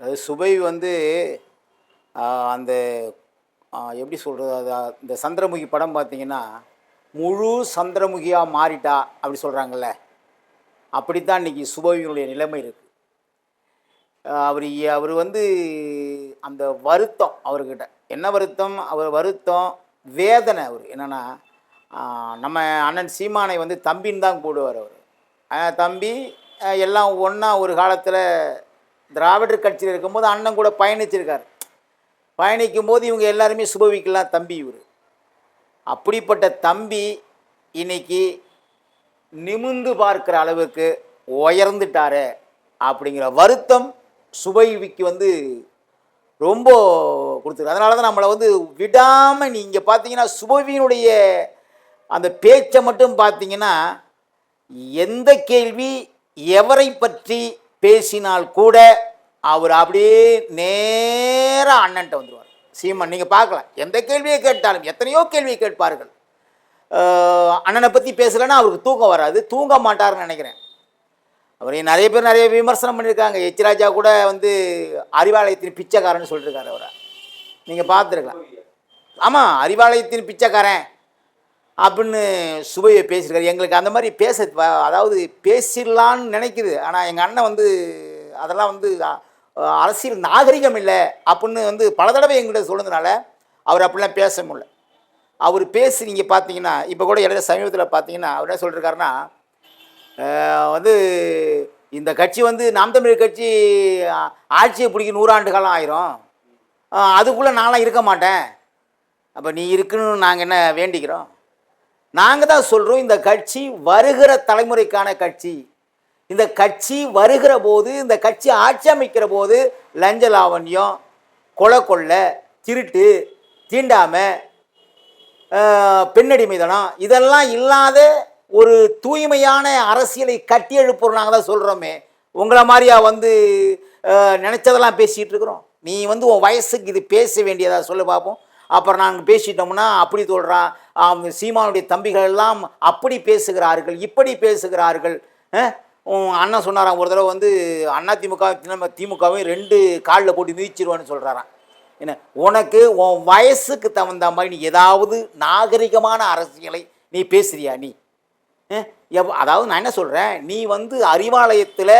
அது சுபை வந்து அந்த எப்படி சொல்கிறது அது இந்த சந்திரமுகி படம் பார்த்தீங்கன்னா முழு சந்திரமுகியாக மாறிட்டா அப்படி சொல்கிறாங்கல்ல அப்படித்தான் இன்னைக்கு சுபவியினுடைய நிலைமை இருக்குது அவர் அவர் வந்து அந்த வருத்தம் அவர்கிட்ட. என்ன வருத்தம்? அவர் வருத்தம் வேதனை அவர். என்னென்னா நம்ம அண்ணன் சீமானை வந்து தம்பின்னு தான் கூடுவார் அவர். தம்பி எல்லாம் ஒன்றா ஒரு காலத்தில் திராவிடர் கட்சியில் இருக்கும்போது அண்ணன் கூட பயணிச்சிருக்கார். பயணிக்கும் போது இவங்க எல்லாருமே சுபவிக்கலாம் தம்பி இவர். அப்படிப்பட்ட தம்பி இன்னைக்கு நிமிந்து பார்க்குற அளவுக்கு உயர்ந்துட்டாரே அப்படிங்கிற வருத்தம் சுபைவிக்கு வந்து ரொம்ப கொடுத்துருக்கு. அதனால தான் நம்மளை வந்து விடாமல் நீங்கள் பார்த்தீங்கன்னா சுபவியினுடைய அந்த பேச்சை மட்டும் பார்த்தீங்கன்னா எந்த கேள்வி எவரை பற்றி பேசினால் கூட அவர் அப்படியே நேராக அண்ணன்ட்ட வந்துடுவார் சீமான் நீங்கள் பார்க்கலாம். எந்த கேள்வியை கேட்டாலும் எத்தனையோ கேள்வியை கேட்பார்கள். அண்ணனை பற்றி பேசலைன்னா அவருக்கு தூக்கம் வராது. தூங்க மாட்டார்னு நினைக்கிறேன். அவரை நிறைய பேர் நிறைய விமர்சனம் பண்ணியிருக்காங்க. எச்ராஜா கூட வந்து அறிவாலயத்தின் பிச்சைக்காரன்னு சொல்லியிருக்காரு அவரை. நீங்கள் பார்த்துருக்கலாம். ஆமாம் அறிவாலயத்தின் பிச்சைக்காரன். அப்படின்னு சுபையை பேசியிருக்காரு. எங்களுக்கு அந்த மாதிரி பேச அதாவது பேசிடலான்னு நினைக்குது. ஆனால் எங்கள் அண்ணன் வந்து அதெல்லாம் வந்து அரசியல் நாகரிகம் இல்லை அப்படின்னு வந்து பல தடவை எங்கள்கிட்ட சொன்னதுனால அவர் அப்படிலாம் பேச முடியல. அவர் பேசி நீங்கள் பார்த்தீங்கன்னா இப்போ கூட இடையில சமீபத்தில் பார்த்தீங்கன்னா அவர் என்ன சொல்லியிருக்காருன்னா வந்து இந்த கட்சி வந்து நாம் தமிழர் கட்சி ஆட்சியை பிடிக்க நூறாண்டு காலம் ஆயிரும். அதுக்குள்ளே நான்லாம் இருக்க மாட்டேன். அப்போ நீ இருக்குன்னு நாங்கள் என்ன வேண்டிக்கிறோம்? நாங்கள் தான் சொல்கிறோம் இந்த கட்சி வருகிற தலைமுறைக்கான கட்சி. இந்த கட்சி வருகிற போது இந்த கட்சி ஆட்சி அமைக்கிற போது லஞ்ச லாவண்யம் கொலை கொள்ளை திருட்டு தீண்டாமை பெண்ணடிமைதனம் இதெல்லாம் இல்லாத ஒரு தூய்மையான அரசியலை கட்டி எழுப்புறோம் நாங்கள் தான் சொல்கிறோமே உங்களை மாதிரியா வந்து நினச்சதெல்லாம் பேசிகிட்டு இருக்கிறோம். நீ வந்து உன் வயசுக்கு இது பேச வேண்டியதாக சொல்ல பார்ப்போம் அப்புறம் நாங்கள் பேசிட்டோம்னா அப்படி சொல்கிறான் சீமானுடைய தம்பிகள் எல்லாம் அப்படி பேசுகிறார்கள் இப்படி பேசுகிறார்கள். உன் அண்ணன் சொன்னாராம் ஒரு தடவை வந்து அண்ணா திமுக திமுகவும் ரெண்டு காலில் போட்டு மிதிச்சிருவான்னு சொல்கிறாராம் என்ன உனக்கு உன் வயசுக்கு தகுந்த மாதிரி நீ ஏதாவது நாகரிகமான அரசியலை நீ பேசுறியா நீ? எவ் அதாவது நான் என்ன சொல்கிறேன் நீ வந்து அறிவாலயத்தில்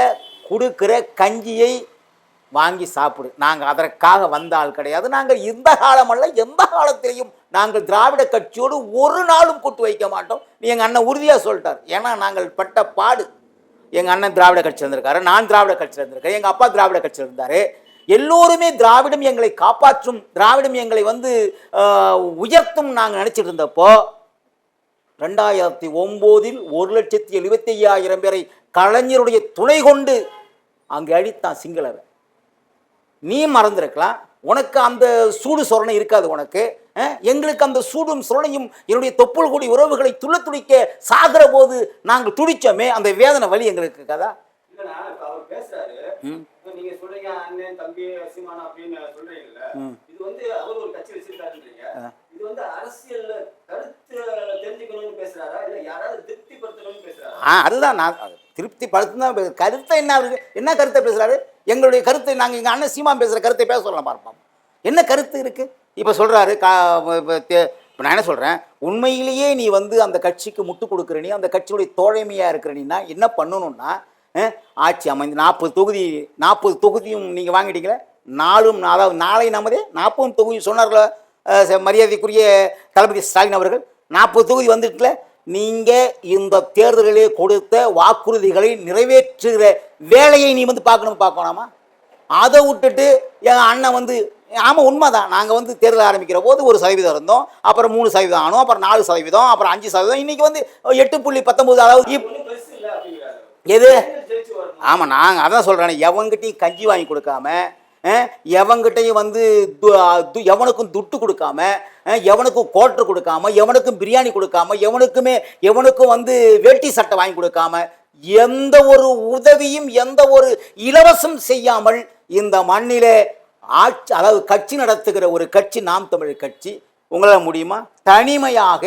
கொடுக்குற கஞ்சியை வாங்கி சாப்பிடு. நாங்கள் அதற்காக வந்த ஆள் கிடையாது. நாங்கள் இந்த காலமல்ல எந்த காலத்திலையும் நாங்கள் திராவிட கட்சியோடு ஒரு நாளும் கூட்டு வைக்க மாட்டோம். நீ எங்கள் அண்ணன் உறுதியாக சொல்லிட்டார். ஏன்னா நாங்கள் பட்ட பாடு. எங்கள் அண்ணன் திராவிட கட்சியில் இருந்திருக்காரு நான் திராவிட கட்சியில் இருந்திருக்கேன் எங்கள் அப்பா திராவிட கட்சியில் இருந்தார். எல்லோருமே திராவிடம் எங்களை காப்பாற்றும் திராவிடம் எங்களை வந்து உயர்த்தும் நாங்கள் நினச்சிட்டு இருந்தப்போ ரெண்டாயிரத்தி ஒம்போதில் ஒரு லட்சத்தி எழுபத்தி ஐயாயிரம் பேரை கலைஞருடைய துணை கொண்டு அங்கே அழித்தான் சிங்களரை நீ மறந்துருக்கலாம். உனக்கு அந்த சூடு சொரணை இருக்காது உனக்கு? எங்களுக்கு அந்த சூடும் சொரணையும் என்னுடைய தொப்புள் கூடி உறவுகளை துள்ள துடிக்க சாகிற போது நாங்கள் துடிச்சோமே அந்த வேதனை வலி எங்களுக்கு கதா? அதுதான் நான் திருப்தி படுத்துதான் கருத்தை என்ன அவருக்கு என்ன கருத்தை பேசுகிறாரு எங்களுடைய கருத்தை நாங்கள் எங்கள் அண்ணன் சீமான் பேசுகிற கருத்தை பேச சொல்லலாம் பார்ப்போம் என்ன கருத்து இருக்குது இப்போ சொல்கிறாரு கா இப்போ நான் என்ன சொல்கிறேன் உண்மையிலேயே நீ வந்து அந்த கட்சிக்கு முட்டு கொடுக்குற நீ அந்த கட்சியுடைய தோழமையாக இருக்கிற நீனா என்ன பண்ணணும்னா ஆட்சி அமைந்து நாற்பது தொகுதி நாற்பது தொகுதியும் நீங்கள் வாங்கிட்டீங்களே? நாளும் அதாவது நாளை நமதே நாற்பது தொகுதி சொன்னார்ல ச- மரியாதைக்குரிய தளபதி ஸ்டாலின் அவர்கள்? நாற்பது தொகுதி வந்துட்டுல நீங்கள் இந்த தேர்தலிலே கொடுத்த வாக்குறுதிகளை நிறைவேற்றுகிற வேலையை நீ வந்து பார்க்கணும் பார்க்கணுமா? அதை விட்டுட்டு என் அண்ணன் வந்து ஆமாம் உண்மைதான். நாங்கள் வந்து தேர்தல் ஆரம்பிக்கிற போது ஒரு சதவீதம் இருந்தோம். அப்புறம் மூணு சதவீதம் ஆனோம். அப்புறம் நாலு சதவீதம். அப்புறம் அஞ்சு சதவீதம். இன்னைக்கு வந்து எட்டு புள்ளி பத்தொம்போது அளவுக்கு எது? ஆமாம் நாங்கள் அதான் சொல்கிறேன் எவங்கிட்டையும் கஞ்சி வாங்கி கொடுக்காம அஹ், எவங்கிட்டையும் வந்து து- து- எவனுக்கும் துட்டு கொடுக்காம எவனுக்கும் கோட்ரு கொடுக்காம எவனுக்கும் பிரியாணி கொடுக்காம எவனுக்குமே எவனுக்கும் வந்து வேட்டி சட்டை வாங்கி கொடுக்காம எந்த ஒரு உதவியும் எந்த ஒரு இலவசம் செய்யாமல் இந்த மண்ணிலே ஆட்சி அதாவது கட்சி நடத்துகிற ஒரு கட்சி நாம் தமிழ் கட்சி உங்களால் முடியுமா? தனிமையாக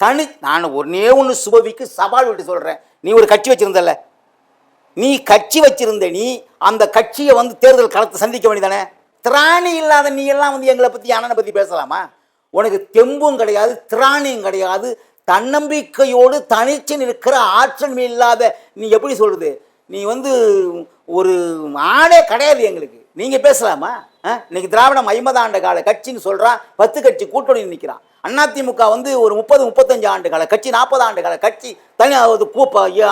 தனி நான் ஒன்னே ஒன்று சுபவிக்கு சவால் விட்டு சொல்கிறேன் நீ ஒரு கட்சி வச்சுருந்தல்ல. நீ கட்சி வச்சிருந்த நீ அந்த கட்சியை வந்து தேர்தல் களத்தை சந்திக்க வேண்டியதானே? திராணி இல்லாத நீ எல்லாம் வந்து எங்களை பற்றி அண்ணனை பற்றி பேசலாமா? உனக்கு தெம்பும் கிடையாது திராணியும் கிடையாது. தன்னம்பிக்கையோடு தனிச்சு நிற்கிற ஆற்றல் இல்லாத நீ எப்படி சொல்கிறது நீ வந்து ஒரு ஆளே கிடையாது எங்களுக்கு. நீங்கள் பேசலாமா? இன்னைக்கு திராவிடம் ஐம்பது ஆண்டு கால கட்சின்னு சொல்கிறான் பத்து கட்சி கூட்டணி நிற்கிறான் அதிமுக வந்து ஒரு முப்பது முப்பத்தஞ்சு ஆண்டு கால கட்சி நாற்பது ஆண்டு கால கட்சி தனி அது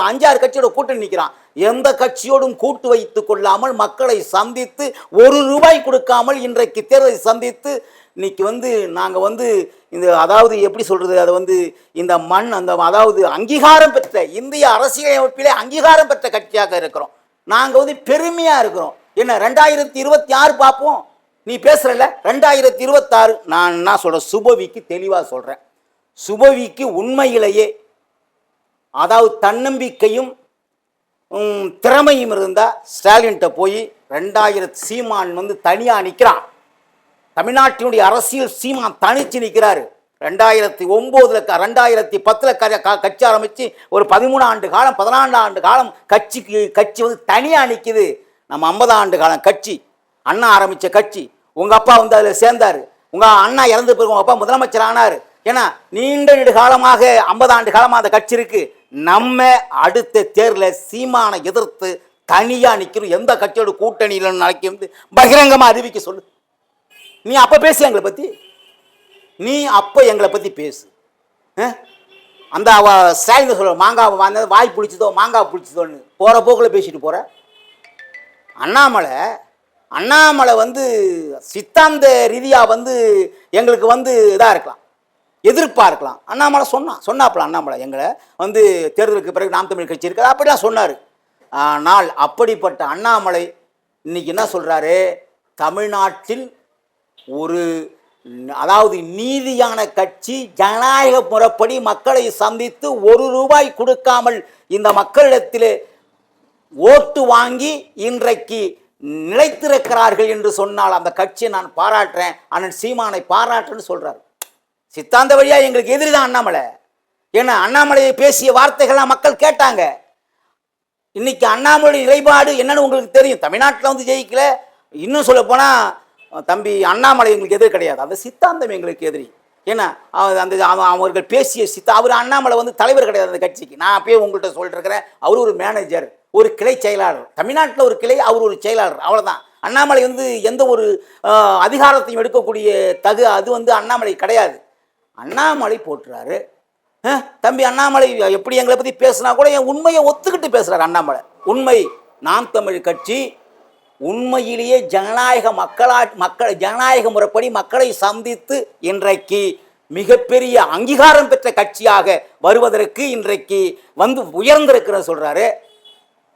அஞ்சாறு கட்சியோட கூட்டணி நிற்கிறான் எந்த கட்சியோடும் கூட்டு வைத்து கொள்ளாமல் மக்களை சந்தித்து ஒரு ரூபாய் கொடுக்காமல் இன்றைக்கு தேர்தலை சந்தித்து இன்றைக்கி வந்து நாங்கள் வந்து இந்த அதாவது எப்படி சொல்கிறது அது வந்து இந்த மண் அந்த அதாவது அங்கீகாரம் பெற்ற இந்திய அரசியலமைப்பிலே அங்கீகாரம் பெற்ற கட்சியாக இருக்கிறோம். நாங்கள் வந்து பெருமையாக இருக்கிறோம். என்ன ரெண்டாயிரத்தி இருபத்தி ஆறு பார்ப்போம் நீ பேசுகிறல்ல ரெண்டாயிரத்தி இருபத்தாறு நான் என்ன சொல்கிறேன் சுபவிக்கு தெளிவாக சொல்கிறேன் சுபவிக்கு உண்மையிலேயே அதாவது தன்னம்பிக்கையும் திறமையும் இருந்தால் ஸ்டாலின்கிட்ட போய் ரெண்டாயிரத்து சீமான் வந்து தனியாக நிற்கிறான் தமிழ்நாட்டினுடைய அரசியல் சீமான் தனிச்சு நிற்கிறாரு ரெண்டாயிரத்தி ஒம்போதுல ரெண்டாயிரத்தி பத்தில் க க- கட்சி ஆரம்பித்து ஒரு பதிமூணு ஆண்டு காலம் பதினான்கு ஆண்டு காலம் கட்சிக்கு கட்சி வந்து தனியாக நிற்கிது நம்ம ஐம்பது ஆண்டு காலம் கட்சி அண்ணா ஆரம்பித்த கட்சி உங்கள் அப்பா வந்து அதில் சேர்ந்தார். உங்கள் அண்ணா இறந்து போய் உங்கள் அப்பா முதலமைச்சர் ஆனார். ஏன்னா நீண்ட நெடு காலமாக ஐம்பது ஆண்டு காலமாக அந்த கட்சி இருக்குது நம்ம அடுத்த தேர்தலில் சீமானை எதிர்த்து தனியாக நிற்கிறோம் எந்த கட்சியோட கூட்டணியில் நாளைக்கு வந்து பகிரங்கமாக அறிவிக்க சொல்லு. நீ அப்போ பேசு எங்களை பற்றி நீ அப்போ எங்களை பற்றி பேசு. அந்த அவ ஸ்டாலின் சொல்ல மாங்காய் வாங்க வாய் பிடிச்சதோ மாங்காய் பிடிச்சதோன்னு போகிற போக்கில் பேசிட்டு போகிற அண்ணாமலை அண்ணாமலை வந்து சித்தாந்த ரீதியாக வந்து எங்களுக்கு வந்து இதாக இருக்கலாம். எதிர்ப்பாக இருக்கலாம். அண்ணாமலை சொன்னான் சொன்னாப்புல அண்ணாமலை எங்களை. வந்து தேர்தலுக்கு பிறகு நாம் தமிழ் கட்சி இருக்கிறது அப்படிலாம் சொன்னார். ஆனால் அப்படிப்பட்ட அண்ணாமலை இன்னைக்கு என்ன சொல்கிறாரு தமிழ்நாட்டில் ஒரு அதாவது நீதியான கட்சி ஜனநாயக முறைப்படி மக்களை சந்தித்து ஒரு ரூபாய் கொடுக்காமல் இந்த மக்களிடத்தில் ஓட்டு வாங்கி இன்றைக்கு நிலைத்திருக்கிறார்கள் என்று சொன்னால் அந்த கட்சியை நான் பாராட்டுறேன் அண்ணன் சீமானை பாராட்டுன்னு சொல்கிறார் சித்தாந்த வழியாக எங்களுக்கு எதிரி தான் அண்ணாமலை. ஏன்னா அண்ணாமலையை பேசிய வார்த்தைகள்லாம் மக்கள் கேட்டாங்க. இன்னைக்கு அண்ணாமலை நிலைப்பாடு என்னன்னு உங்களுக்கு தெரியும். தமிழ்நாட்டில் வந்து ஜெயிக்கல. இன்னும் சொல்ல தம்பி அண்ணாமலை எங்களுக்கு எதிரி கிடையாது. அந்த சித்தாந்தம் எங்களுக்கு எதிரி. ஏன்னா அந்த அவ- அவர்கள் பேசிய சித்தா அவர் அண்ணாமலை வந்து தலைவர் கிடையாது அந்த கட்சிக்கு. நான் அப்பயே உங்கள்கிட்ட சொல்லிருக்கிறேன் அவர் ஒரு மேனேஜர் ஒரு கிளை செயலாளர். தமிழ்நாட்டில் ஒரு கிளை அவர் ஒரு செயலாளர். அவ்வளோதான் அண்ணாமலை வந்து எந்த ஒரு அதிகாரத்தையும் எடுக்கக்கூடிய தகு அது வந்து அண்ணாமலை கிடையாது. அண்ணாமலை போட்டுறாரு தம்பி அண்ணாமலை எப்படி எங்களை பற்றி பேசுனா கூட என் உண்மையை ஒத்துக்கிட்டு பேசுகிறார் அண்ணாமலை. உண்மை நாம் தமிழ் கட்சி உண்மையிலேயே ஜனநாயக மக்களா மக்கள் ஜனநாயக முறைப்படி மக்களை சந்தித்து இன்றைக்கு மிகப்பெரிய அங்கீகாரம் பெற்ற கட்சியாக வருவதற்கு இன்றைக்கு வந்து உயர்ந்திருக்கிற சொல்கிறாரு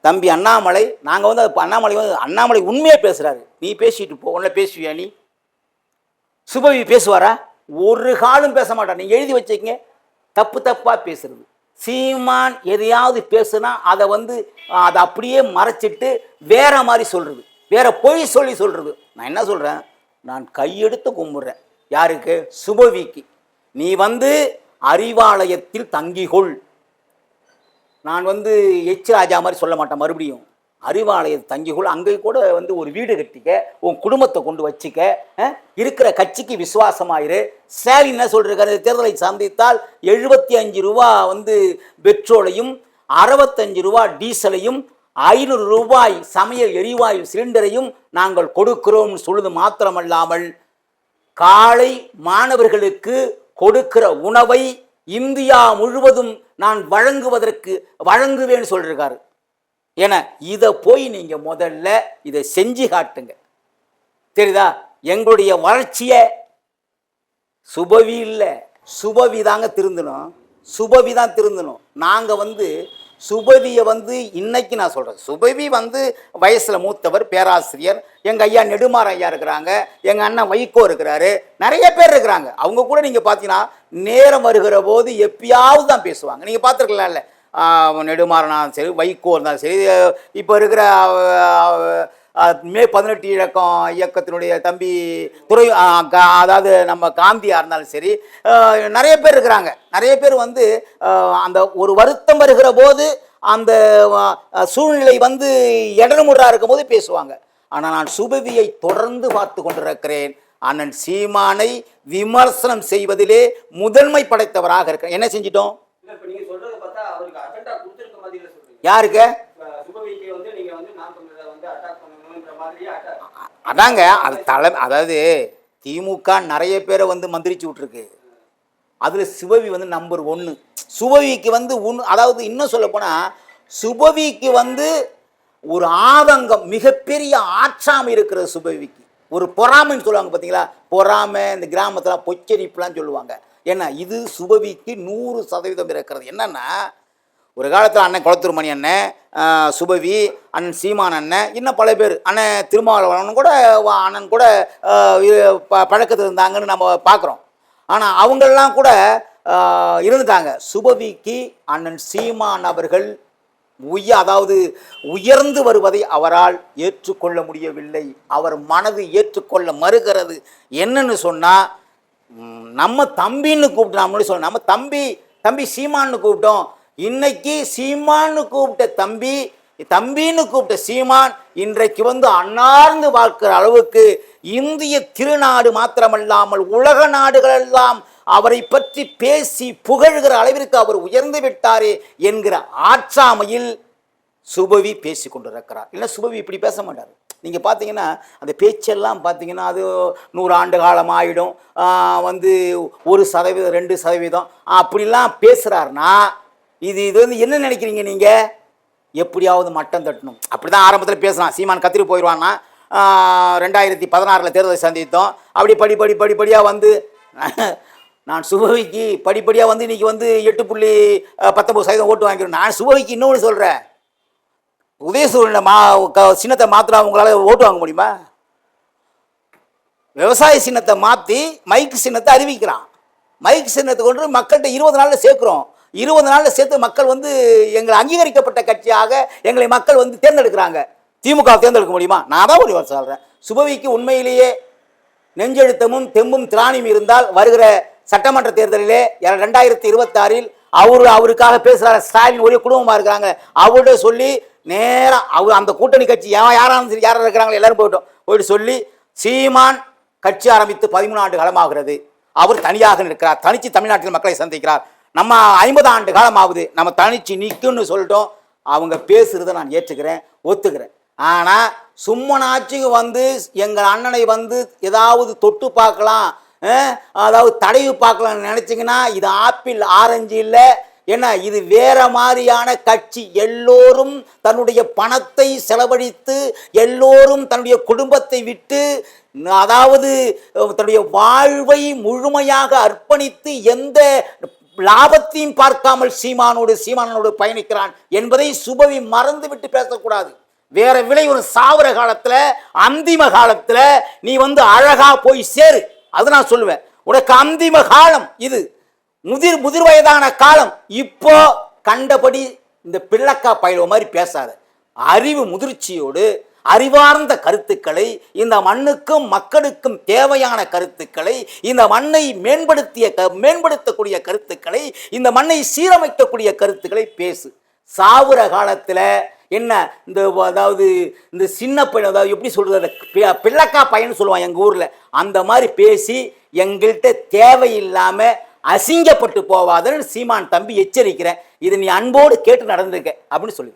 தம்பி அண்ணாமலை நாங்கள் வந்து அது அண்ணாமலை வந்து அண்ணாமலை உண்மையாக பேசுகிறாரு நீ பேசிட்டு போ உன்ன பேசுவியா நீ? சுபவி பேசுவாரா? ஒரு காலும் பேச மாட்டார் நீங்கள் எழுதி வச்சுக்கங்க. தப்பு தப்பாக பேசுறது. சீமான் எதையாவது பேசுனா அதை வந்து அதை அப்படியே மறைச்சிட்டு வேற மாதிரி சொல்கிறது வேற பொய் சொல்லி சொல்கிறது நான் என்ன சொல்கிறேன் நான் கையெடுத்து கும்பிட்றேன். யாருக்கு? சுபவிக்கு. நீ வந்து அறிவாலயத்தில் தங்கிகொள். நான் வந்து எச் ராஜா மாதிரி சொல்ல மாட்டேன் மறுபடியும். அறிவாலயத்தில் தங்கிகொள். அங்கே கூட வந்து ஒரு வீடு கட்டிக்க உன் குடும்பத்தை கொண்டு வச்சுக்க இருக்கிற கட்சிக்கு விசுவாசமாயிரு. ஸ்டாலின் என்ன சொல்கிறாரு தேர்தலை சந்தித்தால் எழுபத்தி அஞ்சு ரூபா வந்து பெட்ரோலையும் அறுபத்தஞ்சு ரூபா டீசலையும் ஐநூறு ரூபாய் சமையல் எரிவாயு சிலிண்டரையும் நாங்கள் கொடுக்கிறோம் சொல்லுது மாத்திரமல்லாமல் காலை மாணவர்களுக்கு கொடுக்கிற உணவை இந்தியா முழுவதும் நான் வழங்குவதற்கு வழங்குவேன்னு சொல்லியிருக்காரு ஏன்னா இதை போய் நீங்கள் முதல்ல இதை செஞ்சு காட்டுங்க. தெரியுதா? எங்களுடைய வளர்ச்சியை சுபவி இல்லை. சுபவி தாங்க திருந்தணும். சுபவி தான் திருந்தணும். நாங்கள் வந்து சுபவியை வந்து இன்னைக்கு நான் சொல்கிறேன் சுபவி வந்து வயசில் மூத்தவர் பேராசிரியர். எங்கள் ஐயா நெடுமாற ஐயா இருக்கிறாங்க. எங்கள் அண்ணன் வைகோ இருக்கிறாரு. நிறைய பேர் இருக்கிறாங்க. அவங்க கூட நீங்கள் பார்த்தீங்கன்னா நேரம் வருகிற போது எப்பயாவது தான் பேசுவாங்க. நீங்கள் பார்த்துருக்கலாம்ல நெடுமாறனாலும் சரி வைகோ இருந்தாலும் சரி இப்போ இருக்கிற மே பதினெட்டு இயக்கம் இயக்கத்தினுடைய தம்பி துறை அதாவது நம்ம காந்தியாக இருந்தாலும் சரி நிறைய பேர் இருக்கிறாங்க. நிறைய பேர் வந்து அந்த ஒரு வருத்தம் வருகிற போது அந்த சூழ்நிலை வந்து இடமுறா இருக்கும்போது பேசுவாங்க. ஆனால் நான் சுபவியை தொடர்ந்து பார்த்து கொண்டிருக்கிறேன். அண்ணன் சீமானை விமர்சனம் செய்வதிலே முதன்மை படைத்தவராக இருக்கிறேன் என்ன செஞ்சிட்டோம்? யாருக்கு? அதாங்க அது தலை அதாவது திமுக நிறைய பேரை வந்து மந்திரிச்சு விட்ருக்கு அதில் சிவவி வந்து நம்பர் ஒன்று சுபவிக்கு வந்து உன் அதாவது இன்னும் சொல்லப்போனால் சுபவிக்கு வந்து ஒரு ஆதங்கம் மிகப்பெரிய ஆற்றாமை இருக்கிறது சுபவிக்கு. ஒரு பொறாமைன்னு சொல்லுவாங்க பார்த்தீங்களா பொறாமை இந்த கிராமத்தில் பொச்சரிப்புலாம் சொல்லுவாங்க. ஏன்னா இது சுபவிக்கு நூறு சதவீதம் இருக்கிறது. என்னென்னா ஒரு காலத்தில் அண்ணன் குளத்தூர்மணி அண்ணன் சுபவி அண்ணன் சீமான் அண்ணன் இன்னும் பல பேர். அண்ணன் திருமாவளவன் கூட வா- அண்ணன் கூட ப பழக்கத்தில் இருந்தாங்கன்னு நம்ம பார்க்குறோம் ஆனால் அவங்களெலாம் கூட இருந்துட்டாங்க. சுபவிக்கு அண்ணன் சீமான் அவர்கள் உய அதாவது உயர்ந்து வருவதை அவரால் ஏற்றுக்கொள்ள முடியவில்லை. அவர் மனது ஏற்றுக்கொள்ள மறுகிறது என்னன்னு சொன்னால் நம்ம தம்பின்னு கூப்பிட்டு நம்மளும் சொல்லணும் நம்ம தம்பி தம்பி சீமான்னு கூப்பிட்டோம். இன்னைக்கு சீமான்னு கூப்பிட்ட தம்பி தம்பின்னு கூப்பிட்ட சீமான் இன்றைக்கு வந்து அன்னார்ந்து பார்க்கிற அளவுக்கு இந்திய திருநாடு மாத்திரமல்லாமல் உலக நாடுகளெல்லாம் அவரை பற்றி பேசி புகழ்கிற அளவிற்கு அவர் உயர்ந்து விட்டாரே என்கிற ஆற்றாமையில் சுபவி பேசி கொண்டிருக்கிறார். இல்லை சுபவி இப்படி பேச மாட்டார். நீங்கள் பார்த்தீங்கன்னா அந்த பேச்செல்லாம் பார்த்தீங்கன்னா அது நூறு ஆண்டு காலம் ஆகிடும் வந்து ஒரு சதவீதம் ரெண்டு சதவீதம். அப்படிலாம் பேசுகிறாருன்னா இது இது வந்து என்ன நினைக்கிறீங்க நீங்கள் எப்படியாவது மட்டம் தட்டணும். அப்படி தான் ஆரம்பத்தில் பேசலாம் சீமான் கத்திரி போயிடுவான்னா ரெண்டாயிரத்தி பதினாறில் தேர்தலை சந்தித்தோம். அப்படி படி படி படிப்படியாக வந்து நான் சுபவிக்கு படிப்படியாக வந்து இன்னைக்கு வந்து எட்டு புள்ளி பத்தொம்பது சதவீதம் ஓட்டு வாங்கிடும் நான் சுபவிக்கு இன்னொன்று சொல்கிறேன் உதயசூரியனை மா க- சின்னத்தை மாத்தினா உங்களால் ஓட்டு வாங்க முடியுமா? விவசாய சின்னத்தை மாற்றி மைக் சின்னத்தை அறிவிக்கிறான். மைக் சின்னத்தை கொண்டு மக்கள்கிட்ட இருபது நாளில் சேர்க்குறோம். இருபது நாளில் சேர்த்து மக்கள் வந்து எங்களை அங்கீகரிக்கப்பட்ட கட்சியாக எங்களை மக்கள் வந்து தேர்ந்தெடுக்கிறாங்க. திமுக தேர்ந்தெடுக்க முடியுமா? நான் தான் ஒரு சொல்கிறேன் சுபவிக்கு உண்மையிலேயே நெஞ்செழுத்தமும் தெம்பும் திராணியும் இருந்தால் வருகிற சட்டமன்ற தேர்தலிலே ரெண்டாயிரத்தி இருபத்தாறில் அவர் அவருக்காக பேசுகிறார் ஸ்டாலின் ஒரே குடும்பமாக இருக்கிறாங்க. அவர்கிட்ட சொல்லி நேராக அவர் அந்த கூட்டணி கட்சி ஏன் யாராலும் சரி யாராக இருக்கிறாங்களோ எல்லாரும் போயிட்டோம் போயிட்டு சொல்லி சீமான் கட்சி ஆரம்பித்து பதிமூணு ஆண்டு காலமாகிறது. அவர் தனியாக நிற்கிறார். தனிச்சு தமிழ்நாட்டில் மக்களை சந்திக்கிறார். நம்ம ஐம்பது ஆண்டு காலம் ஆகுது நம்ம தனிச்சு நிற்கும்னு சொல்லிட்டோம். அவங்க பேசுறதை நான் ஏற்றுக்கிறேன் ஒத்துக்கிறேன். ஆனால் சும்மனாச்சுக்கு வந்து எங்கள் அண்ணனை வந்து ஏதாவது தொட்டு பார்க்கலாம் அதாவது தடவி பார்க்கலாம்னு நினச்சிங்கன்னா இது ஆப்பிள் ஆரஞ்சு இல்லை. ஏன்னா இது வேற மாதிரியான கட்சி. எல்லோரும் தன்னுடைய பணத்தை செலவழித்து எல்லோரும் தன்னுடைய குடும்பத்தை விட்டு அதாவது தன்னுடைய வாழ்வை முழுமையாக அர்ப்பணித்து எந்த லாபத்தையும் பார்க்காமல் சீமானோடு சீமானோடு பயணிக்கிறான் என்பதை சுபவி மறந்து விட்டு பேசக்கூடாது. வேற விலை ஒரு சாவர காலத்துல அந்திம காலத்துல நீ வந்து அழகா போய் சேரு. அது நான் சொல்லுவேன். உனக்கு அந்திம காலம் இது. முதிர் முதிர் வயதான காலம். இப்போ கண்டபடி இந்த பிள்ளக்கா பயிலுவ மாதிரி பேசாத. அறிவு முதிர்ச்சியோடு அறிவார்ந்த கருத்துக்களை இந்த மண்ணுக்கும் மக்களுக்கும் தேவையான கருத்துக்களை இந்த மண்ணை மேம்படுத்திய க மேம்படுத்தக்கூடிய கருத்துக்களை இந்த மண்ணை சீரமைக்கக்கூடிய கருத்துக்களை பேசு. சாவுற காலத்தில் என்ன இந்த அதாவது இந்த சின்ன பையன் அதாவது எப்படி சொல்கிறது பிள்ளக்கா பையன் சொல்லுவான் எங்கள் ஊரில் அந்த மாதிரி பேசி எங்கள்கிட்ட தேவையில்லாமல் அசிங்கப்பட்டு போவாதன்னு சீமான் தம்பி எச்சரிக்கிறேன் இதை நீ அன்போடு கேட்டு நடந்திருக்க அப்படின்னு சொல்லி